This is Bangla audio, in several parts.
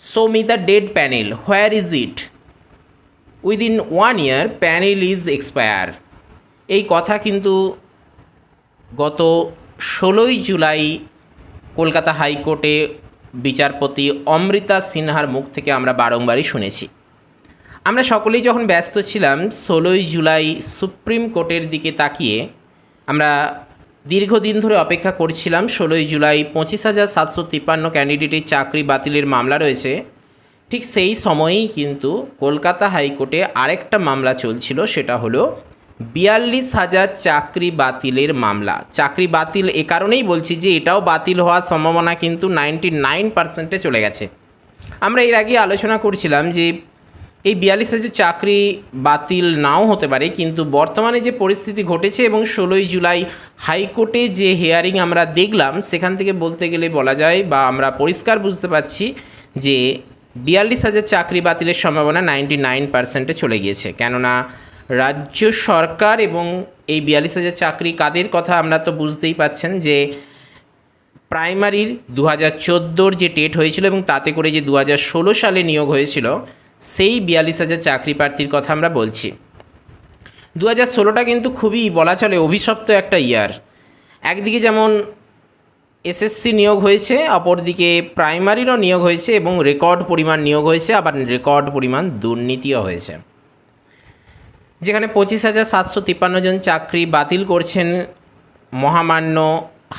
show me the dead panel. Where is it? Within one year panel is expire এই কথা কিন্তু গত ষোলোই জুলাই কলকাতা হাইকোর্টে বিচারপতি অমৃতা সিনহার মুখ থেকে আমরা বারংবারই শুনেছি। আমরা সকলেই যখন ব্যস্ত ছিলাম, ষোলোই জুলাই সুপ্রিম কোর্টের দিকে তাকিয়ে আমরা দীর্ঘদিন ধরে অপেক্ষা করছিলাম, ষোলোই জুলাই পঁচিশ হাজার সাতশো তিপ্পান্ন ক্যান্ডিডেটের চাকরি বাতিলের মামলা রয়েছে। ঠিক সেই সময়েই কিন্তু কলকাতা হাইকোর্টে আরেকটা মামলা চলছিল, সেটা হলো বিয়াল্লিশ হাজার চাকরি বাতিলের মামলা। চাকরি বাতিল এ কারণেই বলছি যে এটাও বাতিল হওয়ার সম্ভাবনা কিন্তু নাইনটি নাইন পার্সেন্টে চলে গেছে। আমরা এর আগে আলোচনা করছিলাম যে এই বিয়াল্লিশ হাজার চাকরি বাতিল নাও হতে পারে, কিন্তু বর্তমানে যে পরিস্থিতি ঘটেছে এবং ষোলোই জুলাই হাইকোর্টে যে হেয়ারিং আমরা দেখলাম, সেখান থেকে বলতে গেলে বলা যায় বা আমরা পরিষ্কার বুঝতে পারছি যে বিয়াল্লিশ হাজার চাকরি বাতিলের সম্ভাবনা নাইনটি নাইন পার্সেন্টে চলে গিয়েছে। কেননা রাজ্য সরকার এবং এই বিয়াল্লিশ হাজার চাকরি কাদের কথা আমরা তো বুঝতেই পাচ্ছেন যে প্রাইমারির দু হাজার যে টেট হয়েছিল এবং তাতে করে যে দু হাজার ষোলো সালে নিয়োগ হয়েছিল সেই বিয়াল্লিশ হাজার চাকরি প্রার্থীর কথা আমরা বলছি। দু হাজার ষোলোটা কিন্তু খুবই বলা চলে অভিশপ্ত একটা ইয়ার। একদিকে যেমন এসএসসি নিয়োগ হয়েছে, অপরদিকে প্রাইমারিরও নিয়োগ হয়েছে এবং রেকর্ড পরিমাণ নিয়োগ হয়েছে, আবার রেকর্ড পরিমাণ দুর্নীতিও হয়েছে। যেখানে পঁচিশ হাজার সাতশো তিপ্পান্ন জন চাকরি বাতিল করছেন মহামান্য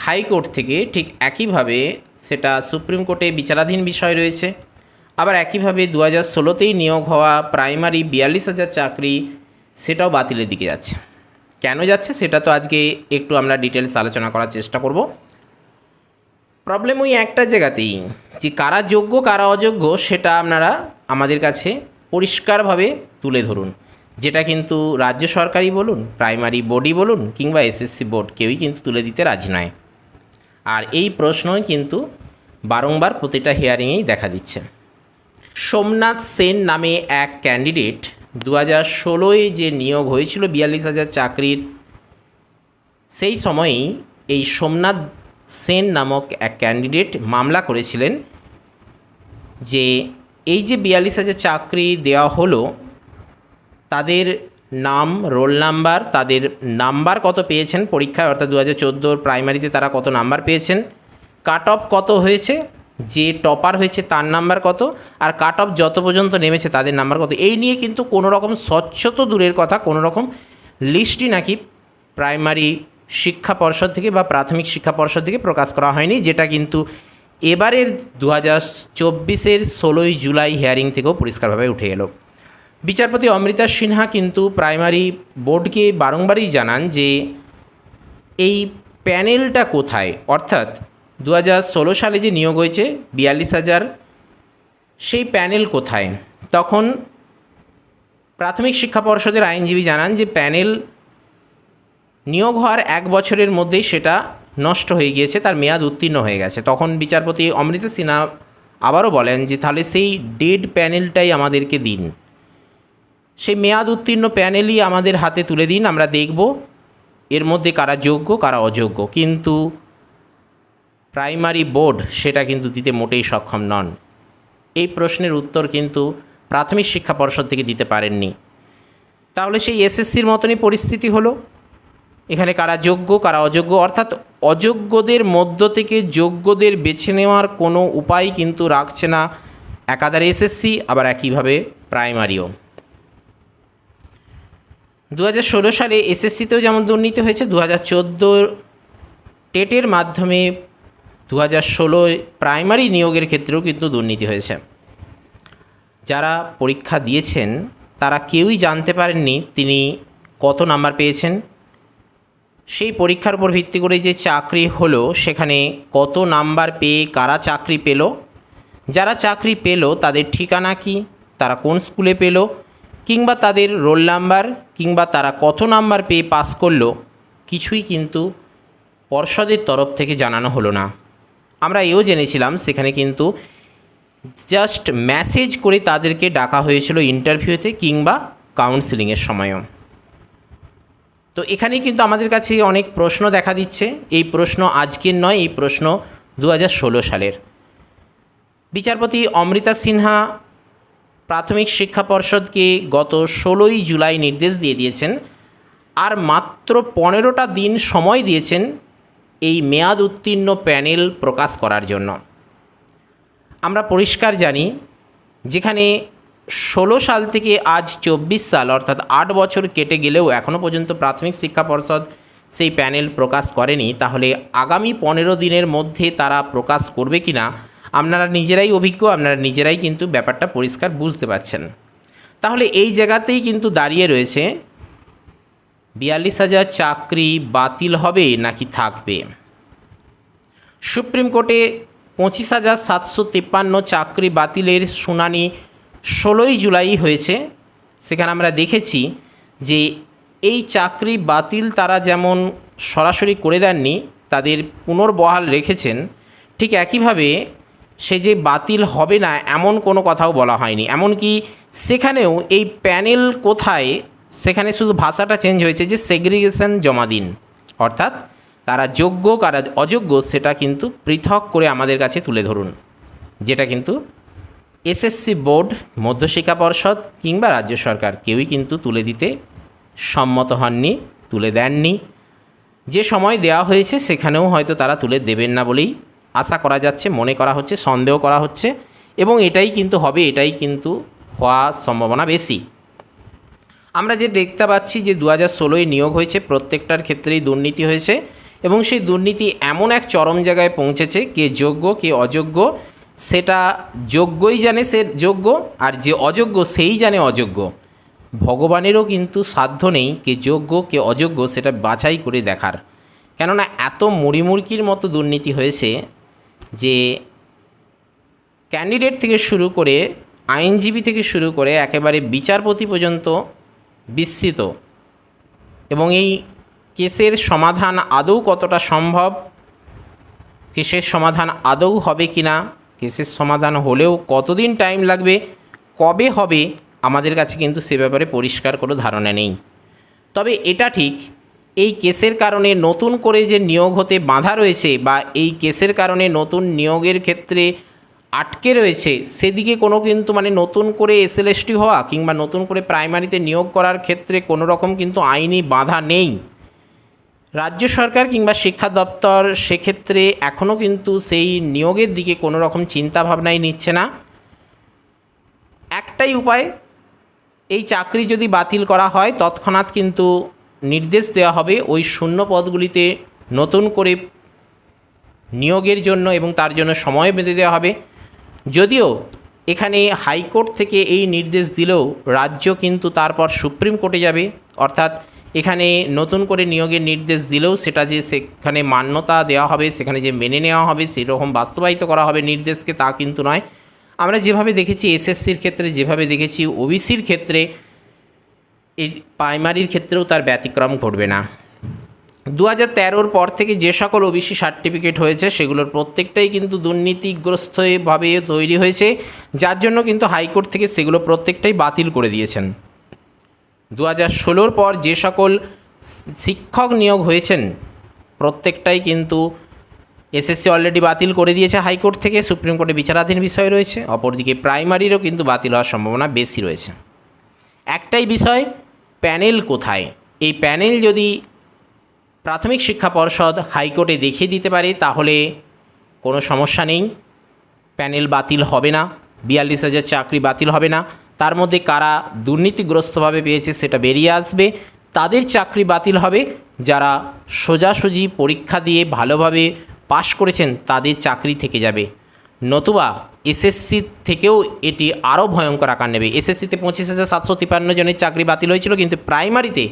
হাইকোর্ট থেকে, ঠিক একইভাবে সেটা সুপ্রিম কোর্টে বিচারাধীন বিষয় রয়েছে। আবার একইভাবে দু হাজার ষোলোতেই নিয়োগ হওয়া প্রাইমারি বিয়াল্লিশ হাজার চাকরি সেটাও বাতিলের দিকে যাচ্ছে। কেন যাচ্ছে সেটা তো আজকে একটু আমরা ডিটেলস আলোচনা করার চেষ্টা করব। প্রবলেম ওই একটা জায়গাতেই যে কারা যোগ্য, কারা অযোগ্য সেটা আপনারা আমাদের কাছে পরিষ্কারভাবে তুলে ধরুন। যেটা কিন্তু রাজ্য সরকারই বলুন, প্রাইমারি বোর্ডই বলুন কিংবা এসএসসি বোর্ড কেউই কিন্তু তুলে দিতে রাজি নয়। আর এই প্রশ্নই কিন্তু বারংবার প্রতিটা হিয়ারিংয়েই দেখা দিচ্ছে। সোমনাথ সেন নামে এক ক্যান্ডিডেট দু হাজার ষোলোয় যে নিয়োগ হয়েছিল বিয়াল্লিশ হাজার চাকরির, সেই সময়েই এই সোমনাথ সেন নামক এক ক্যান্ডিডেট মামলা করেছিলেন যে এই যে বিয়াল্লিশ হাজার চাকরি দেওয়া হলো, তাদের নাম, রোল নাম্বার, তাদের নাম্বার কত পেয়েছেন পরীক্ষায়? অর্থাৎ দু হাজার চোদ্দোর প্রাইমারিতে তারা কত নাম্বার পেয়েছেন? কাট অফ কত হয়েছে? যে টপার হয়েছে তার নাম্বার কত? আর কাট অফ যত পর্যন্ত নেমেছে তাদের নাম্বার কত? এই নিয়ে কিন্তু কোনো রকম স্বচ্ছত দূরের কথা কোনো রকম লিস্টই নাকি প্রাইমারি শিক্ষা পর্ষদ থেকে বা প্রাথমিক শিক্ষা পর্ষদ থেকে প্রকাশ করা হয়নি, যেটা কিন্তু এবারের দু হাজার চব্বিশের ষোলোই জুলাই হিয়ারিং থেকেও পরিষ্কারভাবে উঠে এলো। বিচারপতি অমৃতা সিনহা কিন্তু প্রাইমারি বোর্ডকে বারংবারই জানান যে এই প্যানেলটা কোথায়? অর্থাৎ দু হাজার ষোলো সালে যে নিয়োগ হয়েছে, বিয়াল্লিশ হাজার, সেই প্যানেল কোথায়? তখন প্রাথমিক শিক্ষা পর্ষদের আইনজীবী জানান যে প্যানেল নিয়োগ হওয়ার এক বছরের মধ্যেই সেটা নষ্ট হয়ে গিয়েছে, তার মেয়াদ উত্তীর্ণ হয়ে গেছে। তখন বিচারপতি অমৃতা সিনহা আবারও বলেন যে, তাহলে সেই ডেড প্যানেলটাই আমাদেরকে দিন। সেই মেয়াদ উত্তীর্ণ প্যানেলই আমাদের হাতে তুলে দিন, আমরা দেখব এর মধ্যে কারা যোগ্য, কারা অযোগ্য। কিন্তু প্রাইমারি বোর্ড সেটা কিন্তু দিতে মোটেই সক্ষম নন। এই প্রশ্নের উত্তর কিন্তু প্রাথমিক শিক্ষা পর্ষদ থেকে দিতে পারেননি। তাহলে সেই এসএসসির মতনই পরিস্থিতি হলো? এখানে কারা যোগ্য, কারা অযোগ্য? অর্থাৎ অযোগ্যদের মধ্য থেকে যোগ্যদের বেছে নেওয়ার কোনো উপায় কিন্তু রাখছে না একাধারে এসএসসি, আবার একইভাবে প্রাইমারিও। দু হাজার ষোলো সালে এসএসসিতেও যেমন দুর্নীতি হয়েছে দু হাজার টেটের মাধ্যমে দু হাজার ষোলোয় প্রাইমারি নিয়োগের ক্ষেত্রেও কিন্তু দুর্নীতি হয়েছে। যারা পরীক্ষা দিয়েছেন, তারা কেউই জানতে পারেননি তিনি কত নাম্বার পেয়েছেন। সেই পরীক্ষার উপর ভিত্তি করে যে চাকরি হলো, সেখানে কত নাম্বার পেয়ে কারা চাকরি পেল, যারা চাকরি পেল তাদের ঠিকানা কি, তারা কোন স্কুলে পেল, কিংবা তাদের রোল নাম্বার, কিংবা তারা কত নাম্বার পেয়ে পাস করল, কিছুই কিন্তু পর্ষদের তরফ থেকে জানানো হলো না। আমরা এও জেনেছিলাম, সেখানে কিন্তু জাস্ট মেসেজ করে তাদেরকে ডাকা হয়েছিল ইন্টারভিউতে কিংবা কাউন্সিলিংয়ের সময়ও। তো এখানে কিন্তু আমাদের কাছে অনেক প্রশ্ন দেখা দিচ্ছে। এই প্রশ্ন আজকের নয়, এই প্রশ্ন দু হাজার ষোলো সালের। বিচারপতি অমৃতা সিনহা প্রাথমিক শিক্ষা পর্ষদকে গত ষোলোই জুলাই নির্দেশ দিয়ে দিয়েছেন, আর মাত্র পনেরোটা দিন সময় দিয়েছেন এই মেয়াদ উত্তীর্ণ প্যানেল প্রকাশ করার জন্য। আমরা পরিষ্কার জানি, যেখানে ষোলো সাল থেকে আজ চব্বিশ সাল, অর্থাৎ আট বছর কেটে গেলেও এখনও পর্যন্ত প্রাথমিক শিক্ষা পর্ষদ সেই প্যানেল প্রকাশ করেনি। তাহলে আগামী পনেরো দিনের মধ্যে তারা প্রকাশ করবে কি না আপনারা নিজেরাই অভিজ্ঞ, আপনারা নিজেরাই কিন্তু ব্যাপারটা পরিষ্কার বুঝতে পারছেন। তাহলে এই জায়গাতেই কিন্তু দাঁড়িয়ে রয়েছে বিয়াল্লিশ হাজার চাকরি বাতিল হবে নাকি থাকবে? সুপ্রিম কোর্টে পঁচিশ হাজার সাতশো তিপ্পান্ন চাকরি বাতিলের শুনানি ষোলোই জুলাই হয়েছে। সেখানে আমরা দেখেছি যে এই চাকরি বাতিল তারা যেমন সরাসরি করে দেননি, তাদের পুনর্বহাল রেখেছেন। ঠিক একইভাবে সে যে বাতিল হবে না, এমন কোনো কথাও বলা হয়নি। এমনকি সেখানেও এই প্যানেল কোথায় সেখানে শুধু ভাষাটা চেঞ্জ হয়েছে যে সেগ্রিগেশন জমা দিন। অর্থাৎ কারা যোগ্য, কারা অযোগ্য, সেটা কিন্তু পৃথক করে আমাদের কাছে তুলে ধরুন। যেটা কিন্তু এসএসসি বোর্ড মধ্যশিক্ষা পর্ষদ কিংবা রাজ্য সরকার কেউই কিন্তু তুলে দিতে সম্মত হননি, তুলে দেননি। যে সময় দেওয়া হয়েছে সেখানেও হয়তো তারা তুলে দেবেন না বলেই আশা করা যাচ্ছে, মনে করা হচ্ছে, সন্দেহ করা হচ্ছে এবং এটাই কিন্তু হবে, এটাই কিন্তু হওয়ার সম্ভাবনা বেশি। আমরা যে দেখতে পাচ্ছি যে দু হাজার ষোলোয় নিয়োগ হয়েছে, প্রত্যেকটার ক্ষেত্রেই দুর্নীতি হয়েছে এবং সেই দুর্নীতি এমন এক চরম জায়গায় পৌঁছেছে কে যোগ্য, কে অযোগ্য, সেটা যোগ্যই জানে সে যোগ্য আর যে অযোগ্য সেই জানে অযোগ্য। ভগবানেরও কিন্তু সাধ্য নেই কে যোগ্য, কে অযোগ্য সেটা বাছাই করে দেখার। কেননা এত মুড়িমুড়কির মতো দুর্নীতি হয়েছে যে ক্যান্ডিডেট থেকে শুরু করে, আইনজীবী থেকে শুরু করে, একেবারে বিচারপতি পর্যন্ত বিস্মিত। এবং এই কেসের সমাধান আদৌ কতটা সম্ভব? কেসের সমাধান আদৌ হবে কি না? কেসের সমাধান হলেও কতদিন টাইম লাগবে? কবে হবে? আমাদের কাছে কিন্তু সে ব্যাপারে পরিষ্কার কোনো ধারণা নেই। তবে এটা ঠিক, এই কেসের কারণে নতুন করে যে নিয়োগ হতে বাধা রয়েছে বা এই কেসের কারণে নতুন নিয়োগের ক্ষেত্রে আটকে রয়েছে, সেদিকে কোনো কিন্তু মানে নতুন করে এসএলএসটি হওয়া কিংবা নতুন করে প্রাইমারিতে নিয়োগ করার ক্ষেত্রে কোনো রকম কিন্তু আইনি বাধা নেই। রাজ্য সরকার কিংবা শিক্ষা দপ্তর সেক্ষেত্রে এখনও কিন্তু সেই নিয়োগের দিকে কোনো রকম চিন্তাভাবনাই নিচ্ছে না। একটাই উপায়, এই চাকরি যদি বাতিল করা হয়, তৎক্ষণাৎ কিন্তু নির্দেশ দেওয়া হবে ওই শূন্য পদগুলিতে নতুন করে নিয়োগের জন্য এবং তার জন্য সময় বেঁধে দেওয়া হবে। যদিও এখানে হাইকোর্ট থেকে এই নির্দেশ দিলেও রাজ্য কিন্তু তারপর সুপ্রিম কোর্টে যাবে। অর্থাৎ এখানে নতুন করে নিয়োগের নির্দেশ দিলেও সেটা যে সেখানে মান্যতা দেওয়া হবে, সেখানে যে মেনে নেওয়া হবে, সেরকম বাস্তবায়িত করা হবে নির্দেশকে তা কিন্তু নয়। আমরা যেভাবে দেখেছি, এসএসসির ক্ষেত্রে যেভাবে দেখেছি, ওবিসির ক্ষেত্রে, এই প্রাইমারির ক্ষেত্রেও তার ব্যতিক্রম ঘটবে না। দু হাজার পর থেকে যে সকল ওবিসি সার্টিফিকেট হয়েছে, সেগুলোর প্রত্যেকটাই কিন্তু দুর্নীতিগ্রস্তভাবে তৈরি হয়েছে, যার জন্য কিন্তু হাইকোর্ট থেকে সেগুলো প্রত্যেকটাই বাতিল করে দিয়েছেন। দু হাজার ষোলোর পর যে সকল শিক্ষক নিয়োগ হয়েছেন, প্রত্যেকটাই কিন্তু এসএসসি অলরেডি বাতিল করে দিয়েছে হাইকোর্ট থেকে, সুপ্রিম কোর্টে বিচারাধীন বিষয় রয়েছে, অপরদিকে প্রাইমারিরও কিন্তু বাতিল হওয়ার সম্ভাবনা বেশি রয়েছে। একটাই বিষয়, প্যানেল কোথায়? এই প্যানেল যদি প্রাথমিক শিক্ষা পর্ষদ হাইকোর্টে দেখিয়ে দিতে পারে, তাহলে কোনো সমস্যা নেই। প্যানেল বাতিল হবে না, বিয়াল্লিশ হাজার চাকরি বাতিল হবে না। তার মধ্যে কারা দুর্নীতিগ্রস্তভাবে পেয়েছে সেটা বেরিয়ে আসবে। তাদের চাকরি বাতিল হবে, যারা সোজাসুজি পরীক্ষা দিয়ে ভালোভাবে পাশ করেছেন, তাদের চাকরি থেকে যাবে। নতুবা এসএসসি থেকেও এটি আরও ভয়ঙ্কর আকার নেবে। এসএসসিতে পঁচিশ হাজার সাতশো তিপ্পান্ন জনের চাকরি বাতিল হয়েছিল, কিন্তু প্রাইমারিতে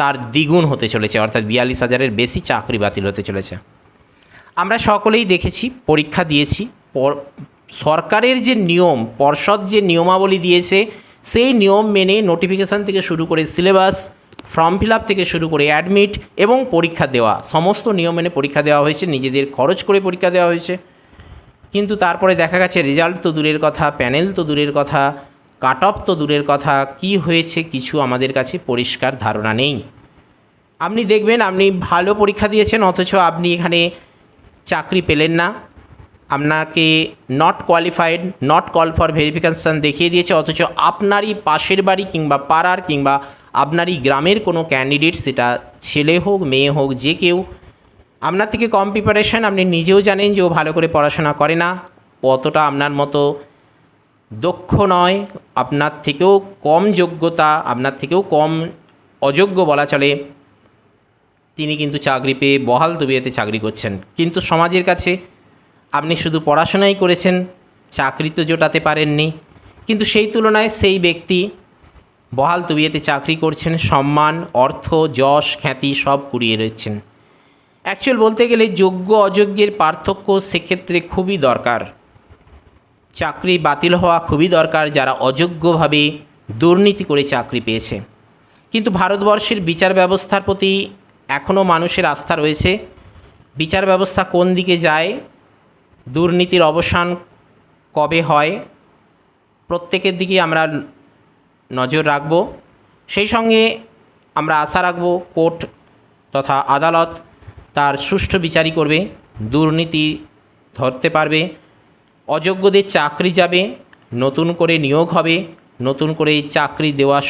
তার দ্বিগুণ হতে চলেছে, অর্থাৎ বিয়াল্লিশ হাজারের বেশি চাকরি বাতিল হতে চলেছে। আমরা সকলেই দেখেছি, পরীক্ষা দিয়েছি সরকারের যে নিয়ম, পর্ষদ যে নিয়মাবলী দিয়েছে, সেই নিয়ম মেনে নোটিফিকেশান থেকে শুরু করে সিলেবাস ফর্ম ফিল থেকে শুরু করে অ্যাডমিট এবং পরীক্ষা দেওয়া, সমস্ত নিয়ম মেনে পরীক্ষা দেওয়া হয়েছে, নিজেদের খরচ করে পরীক্ষা দেওয়া হয়েছে। কিন্তু তারপরে দেখা গেছে রেজাল্ট তো দূরের কথা প্যানেল তো দূরের কথা কাট অফ তো দূরের কথা, কি হয়েছে কিছু আমাদের কাছে পরিষ্কার ধারণা নেই। আপনি দেখবেন আপনি ভালো পরীক্ষা দিয়েছেন, অথচ আপনি এখানে চাকরি পেলেন না। আপনাকে not qualified not call for verification দেখিয়ে দিয়েছে, অথচ আপনারই পাশের বাড়ি কিংবা পাড়ার কিংবা আপনারই গ্রামের কোনো ক্যান্ডিডেট সেটা ছেলে হোক, মেয়ে হোক, যে কেউ, আপনার থেকে কম প্রিপারেশন আপনি নিজেও জানেন যে ও ভালো করে পড়াশোনা করে না। অতটা আপনার মতো দক্ষ নয়, আপনার থেকেও কম যোগ্যতা, আপনার থেকেও কম অযোগ্য বলা চলে। তিনি কিন্তু চাকরি পেয়ে বহাল তবিয়াতে চাকরি করছেন। কিন্তু সমাজের কাছে আপনি শুধু পড়াশোনাই করেছেন, চাকরি তো জোটাতে পারেননি। কিন্তু সেই তুলনায় সেই ব্যক্তি বহাল তবিয়াতে চাকরি করছেন, সম্মান, অর্থ, যশ, খ্যাতি সব কুড়িয়ে রয়েছেন অ্যাকচুয়াল বলতে গেলে যোগ্য অযোগ্যের পার্থক্য সেক্ষেত্রে খুবই দরকার। চাকরি বাতিল হওয়া খুবই দরকার যারা অযোগ্যভাবে দুর্নীতি করে চাকরি পেয়েছে। কিন্তু ভারতবর্ষের বিচার ব্যবস্থার প্রতি এখনও মানুষের আস্থা রয়েছে। বিচার ব্যবস্থা কোন দিকে যায়, দুর্নীতির অবসান কবে হয়, প্রত্যেকের দিকে আমরা নজর রাখব। সেই সঙ্গে আমরা আশা রাখব কোর্ট তথা আদালত তার সুষ্ঠু বিচারই করবে, দুর্নীতি ধরতে পারবে। অযোগ্যদের চাকরি যাবে, নতুন করে নিয়োগ হবে, নতুন করে চাকরি দেওয়ার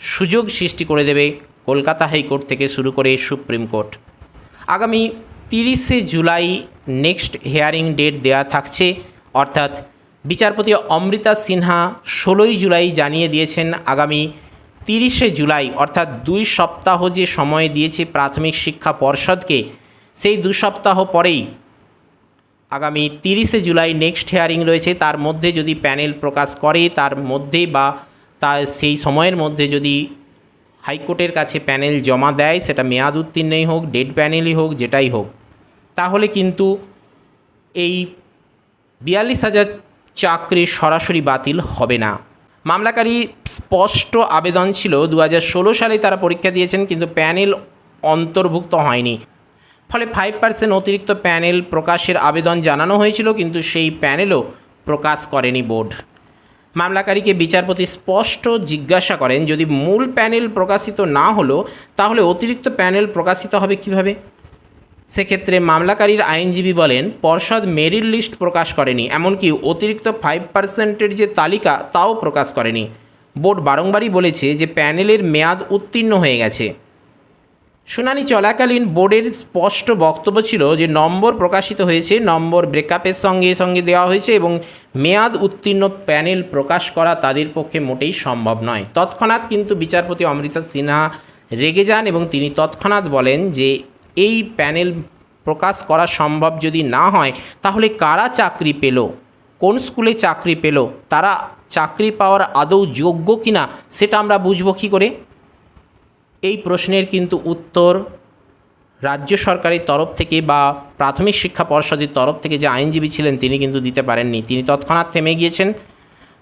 সুযোগ সৃষ্টি করে দেবে কলকাতা হাইকোর্ট থেকে শুরু করে সুপ্রিম কোর্ট। আগামী তিরিশে জুলাই নেক্সট হিয়ারিং ডেট দেওয়া থাকছে, অর্থাৎ বিচারপতি অমৃতা সিনহা ষোলোই জুলাই জানিয়ে দিয়েছেন আগামী তিরিশে জুলাই, অর্থাৎ দুই সপ্তাহ যে সময় দিয়েছে প্রাথমিক শিক্ষা পর্ষদকে, সেই দু সপ্তাহ পরেই আগামী তিরিশে জুলাই নেক্সট হিয়ারিং রয়েছে। তার মধ্যে যদি প্যানেল প্রকাশ করে, তার মধ্যে বা তার সেই সময়ের মধ্যে যদি হাইকোর্টের কাছে প্যানেল জমা দেয়, সেটা মেয়াদ উত্তীর্ণই হোক ডেড প্যানেলই হোক, যেটাই হোক, তাহলে কিন্তু এই বিয়াল্লিশ হাজার চাকরি সরাসরি বাতিল হবে না। মামলাকারী স্পষ্ট আবেদন ছিল দু হাজার ষোলো সালে তারা পরীক্ষা দিয়েছেন, কিন্তু প্যানেল অন্তর্ভুক্ত হয়নি। ফলে ফাইভ পার্সেন্ট অতিরিক্ত প্যানেল প্রকাশের আবেদন জানানো হয়েছিল, কিন্তু সেই প্যানেলও প্রকাশ করেনি বোর্ড। মামলাকারীকে বিচারপতি স্পষ্ট জিজ্ঞাসা করেন, যদি মূল প্যানেল প্রকাশিত না হলো, তাহলে অতিরিক্ত প্যানেল প্রকাশিত হবে কীভাবে? সেক্ষেত্রে মামলাকারীর আইনজীবী বলেন, পর্ষদ মেরিট লিস্ট প্রকাশ করেনি, এমনকি অতিরিক্ত ফাইভ পার্সেন্টের যে তালিকা, তাও প্রকাশ করেনি। বোর্ড বারংবারই বলেছে যে প্যানেলের মেয়াদ উত্তীর্ণ হয়ে গেছে। শুনানি চলাকালীন বোর্ডের স্পষ্ট বক্তব্য ছিল যে নম্বর প্রকাশিত হয়েছে, নম্বর ব্রেকআপের সঙ্গে সঙ্গে দেওয়া হয়েছে এবং মেয়াদ উত্তীর্ণ প্যানেল প্রকাশ করা তাদের পক্ষে মোটেই সম্ভব নয়। তৎক্ষণাৎ কিন্তু বিচারপতি অমৃতা সিনহা রেগে যান এবং তিনি তৎক্ষণাৎ বলেন যে এই প্যানেল প্রকাশ করা সম্ভব যদি না হয়, তাহলে কারা চাকরি পেল? কোন স্কুলে চাকরি পেল? তারা চাকরি পাওয়ার আদৌ যোগ্য কিনা? সেটা আমরা বুঝব কী করে? এই প্রশ্নের কিন্তু উত্তর রাজ্য সরকারের তরফ থেকে বা প্রাথমিক শিক্ষা পর্ষদের তরফ থেকে যে আইনজীবী ছিলেন, তিনি কিন্তু দিতে পারেননি। তিনি তৎক্ষণাৎ থেমে গিয়েছেন।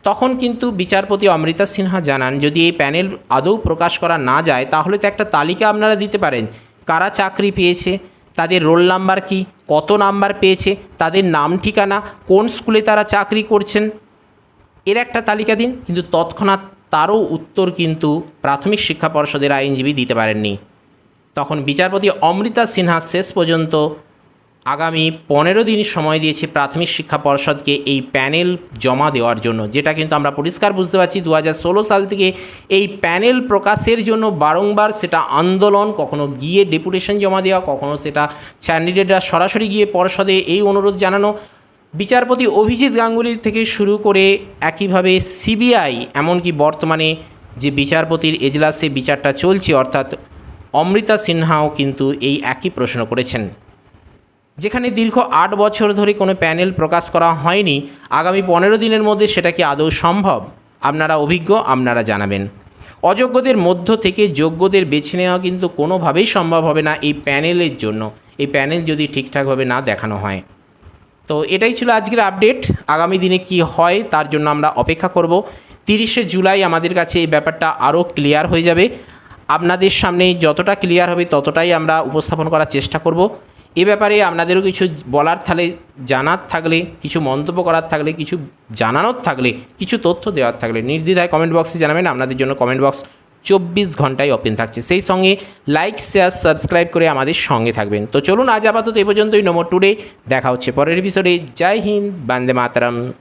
তখন কিন্তু বিচারপতি অমৃতা সিনহা জানান, যদি এই প্যানেল আদৌ প্রকাশ করা না যায়, তাহলে তো একটা তালিকা আপনারা দিতে পারেন। কারা চাকরি পেয়েছে? তাদের রোল নাম্বার কি? কত নাম্বার পেয়েছে? তাদের নাম ঠিকানা? কোন স্কুলে তারা চাকরি করছেন? এর একটা তালিকা দিন, কিন্তু তৎক্ষণাৎ তারও উত্তর কিন্তু প্রাথমিক শিক্ষা পর্ষদের আইনজীবী দিতে পারেননি। তখন বিচারপতি অমৃতা সিনহা শেষ পর্যন্ত আগামী পনেরো দিন সময় দিয়েছে প্রাথমিক শিক্ষা পর্ষদকে এই প্যানেল জমা দেওয়ার জন্য, যেটা কিন্তু আমরা পরিষ্কার বুঝতে পারছি দু হাজার ষোলো সাল থেকে এই প্যানেল প্রকাশের জন্য বারংবার সেটা আন্দোলন, কখনো গিয়ে ডেপুটেশন জমা দেওয়া, কখনো সেটা ক্যান্ডিডেটরা সরাসরি গিয়ে পর্ষদে এই অনুরোধ জানানো। বিচারপতি অভিজিৎ গাঙ্গুলি থেকে শুরু করে একইভাবে সিবিআই, এমনকি বর্তমানে যে বিচারপতির এজলাসে বিচারটা চলছে, অর্থাৎ অমৃতা সিনহাও কিন্তু এই একই প্রশ্ন করেছেন। যেখানে দীর্ঘ আট বছর ধরে কোনো প্যানেল প্রকাশ করা হয়নি, আগামী পনেরো দিনের মধ্যে সেটা কি আদৌ সম্ভব? আপনারা অভিজ্ঞ, আপনারা জানাবেন। অযোগ্যদের মধ্য থেকে যোগ্যদের বেছে নেওয়া কিন্তু কোনোভাবেই সম্ভব হবে না এই প্যানেলের জন্য। এই প্যানেল যদি ঠিকঠাকভাবে না দেখানো হয়। তো এটাই ছিল আজকের আপডেট আগামী দিনে কি হয়, তার জন্য আমরা অপেক্ষা করব। তিরিশে জুলাই আমাদের কাছে এই ব্যাপারটা আরও ক্লিয়ার হয়ে যাবে। আপনাদের সামনে যতটা ক্লিয়ার হবে ততটাই আমরা উপস্থাপন করার চেষ্টা করব। এ ব্যাপারে আপনাদেরও কিছু বলার থাকলে জানার থাকলে, কিছু মন্তব্য করার থাকলে, কিছু জানানোর থাকলে, কিছু তথ্য দেওয়ার থাকলে, নির্দ্বিধায় কমেন্ট বক্সে জানাবেন। আপনাদের জন্য কমেন্ট বক্স চব্বিশ ঘন্টায় ওপেন থাকছে। সেই সঙ্গে লাইক শেয়ার সাবস্ক্রাইব করে আমাদের সঙ্গে থাকবেন। তো চলুন আজ আপাতত এ পর্যন্তই। নম্বর টুডে দেখা হচ্ছে পরের এপিসোডে জয় হিন্দ, বান্দে মাতরম।